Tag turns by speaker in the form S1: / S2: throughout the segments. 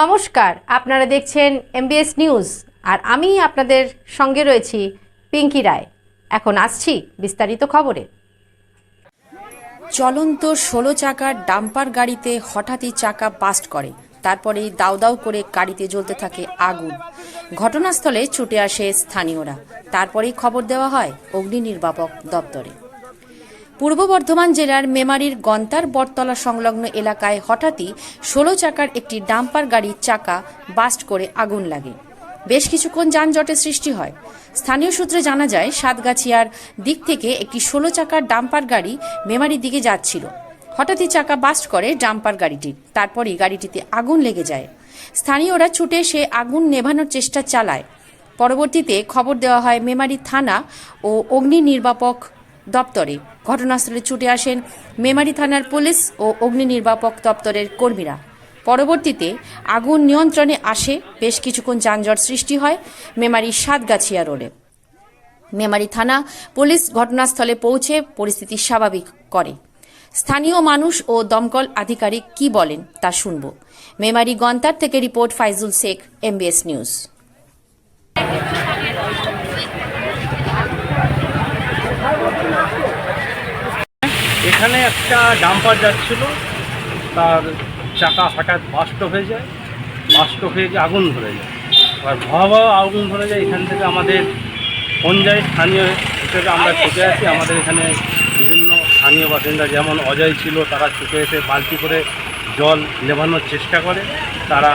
S1: নমস্কার, আপনারা দেখছেন এমবিএস নিউজ আর আমি আপনাদের সঙ্গে রয়েছি পিঙ্কি রায়। এখন আসছি বিস্তারিত খবরে।
S2: চলন্ত ষোলো চাকার ডাম্পার গাড়িতে হঠাৎই চাকা বাস্ট করে। তারপরেই দাউ দাউ করে গাড়িতে জ্বলতে থাকে আগুন। ঘটনাস্থলে ছুটে আসে স্থানীয়রা। তারপরেই খবর দেওয়া হয় অগ্নি নির্বাপক দপ্তরে। পূর্ব বর্ধমান জেলার মেমারির গন্তার বটতলা সংলগ্ন এলাকায় হঠাৎই ষোলো চাকার একটি ডাম্পার গাড়ির চাকা বাস্ট করে আগুন লাগে। বেশ কিছুক্ষণ যানজটের সৃষ্টি হয়। স্থানীয় সূত্রে জানা যায়, সাতগাছিয়ার দিক থেকে একটি ষোলো চাকার ডাম্পার গাড়ি মেমারির দিকে যাচ্ছিল। হঠাৎই চাকা বাস্ট করে ডাম্পার গাড়িটি তারপরেই গাড়িটিতে আগুন লেগে যায়। স্থানীয়রা ছুটে সে আগুন নেভানোর চেষ্টা চালায়। পরবর্তীতে খবর দেওয়া হয়, মেমারি থানা ও অগ্নি নির্বাপক দপ্তরে। ঘটনাস্থলে ছুটে আসেন মেমারি থানার পুলিশ ও অগ্নি নির্বাপক দপ্তরের কর্মীরা। পরবর্তীতে আগুন নিয়ন্ত্রণে আসে, বেশ কিছুক্ষণ যানজট সৃষ্টি হয় মেমারি সাতগাছিয়া রোডে। মেমারি থানা পুলিশ ঘটনাস্থলে পৌঁছে পরিস্থিতি স্বাভাবিক করে। স্থানীয় মানুষ ও দমকল আধিকারিক কি বলেন তা শুনব। মেমারি গন্তার থেকে report Faizul Sheikh, MBS news.
S3: এখানে একটা ডাম্পার যাচ্ছিল, তার চাকা হঠাৎ বাস্ট হয়ে যায় বাস্ট হয়ে গিয়ে আগুন ধরে যায়। আর ভয়াবহ আগুন ধরে যায়, এখান থেকে আমাদের যায় স্থানীয় হিসেবে আমরা ছুটে আসি। আমাদের এখানে বিভিন্ন স্থানীয় বাসিন্দা যেমন অজয় ছিল, তারা ছুটে এসে বালতি করে জল নেভানোর চেষ্টা করে। তারা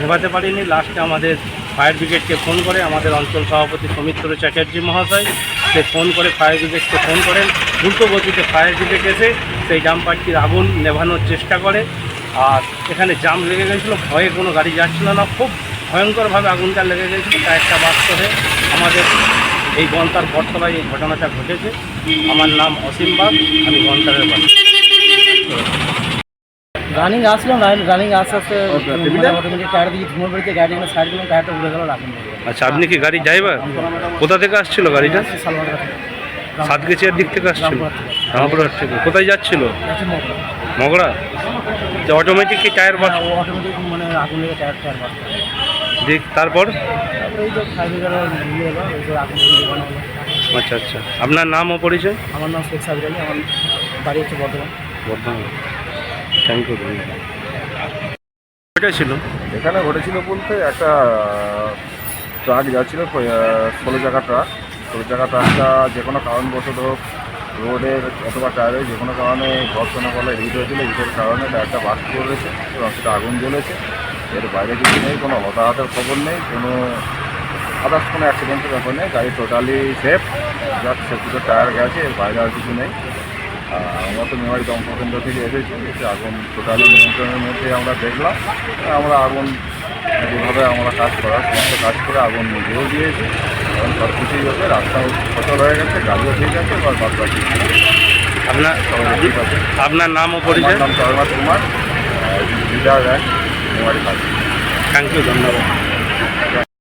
S3: নেভাতে পারেনি। লাস্টে আমাদের ফায়ার ব্রিগেডকে ফোন করে, আমাদের অঞ্চল সভাপতি সৌমিত্র চ্যাটার্জি মহাশয় সে ফোন করে ফায়ার ব্রিগেডকে ফোন করেন। দ্রুত গতিতে ফায়ার ব্রিগেড এসে সেই ডাম্পারটির আগুন নেভানোর চেষ্টা করে। আর এখানে জাম লেগে গেছিল, ভয়ে কোনো গাড়ি যাচ্ছিল না, খুব ভয়ঙ্করভাবে আগুনটা লেগে গেছিল, তা একটা বাস্তবে আমাদের এই গন্তার বটতলায় এই ঘটনাটা ঘটেছে। আমার নাম অসীম বাগ, আমি গন্তারের বাড়ি
S4: রানিং আসলাম রানিং আস্তে আস্তে অটোমেটিক টায়ার দিয়ে ধুমো বেরিয়েছে গাড়ি এখানে সাইড করলাম টায়ারটা উড়ে গেল। রাখুন
S3: আচ্ছা আপনি কি গাড়ি ড্রাইভার কোথা থেকে আসছিল গাড়িটা? সাতগেছিয়ার দিক থেকে আসছিল?
S4: রামপুরহাট থেকে।
S3: কোথায় যাচ্ছিল? মগরা। যে অটোমেটিক কি টায়ার বাস
S4: অটোমেটিক মানে আগুন লেগে টায়ার টায়ার বাস
S3: দিক তারপর। আচ্ছা আচ্ছা। আপনার নাম ও পরিচয়?
S4: আমার নাম শেখ সাবির আলী আমার বাড়ি হচ্ছে বর্ধমান।
S3: বর্ধমান। ছিল?
S5: এখানে ঘটেছিল বলতে একটা ট্রাক যাচ্ছিল ষোলো চাকা ট্রাক। ষোলো চাকা ট্রাকটা যে কোনো কারণবশত হোক রোডের অথবা টায়ারে যে কোনো কারণে ঘর্ষণের ফলে হিট হয়েছিল হিটের কারণে টায়ারটা বাস করেছে এবং সেটা আগুন জ্বলেছে। এর বাইরে কিছু নেই কোনো হতাহতের খবর নেই কোনো আদার্স কোনো অ্যাক্সিডেন্টের ব্যাপার নেই গাড়ি টোটালি সেফ জাস্ট সেফটিতে টায়ার গেছে এর বাইরে আর কিছু নেই। আমরা তো মেমারি দমকল কেন্দ্র থেকে এসেছি এসে আগুন টোটালি নিয়ন্ত্রণের মধ্যে আমরা দেখলাম। আমরা আগুন যেভাবে আমরা কাজ করার সমস্ত কাজ করে আগুন নিজেও দিয়েছি। এবং সব কিছুই হবে রাস্তাও সচল হয়ে গেছে গাড়িও ঠিক আছে এবার বাদ বাকি
S3: আপনার
S5: ঠিক আছে?
S3: আপনার নাম ও পরিচয়?
S5: নাম চরমাস Kumar rank Memari party
S3: thank you ধন্যবাদ।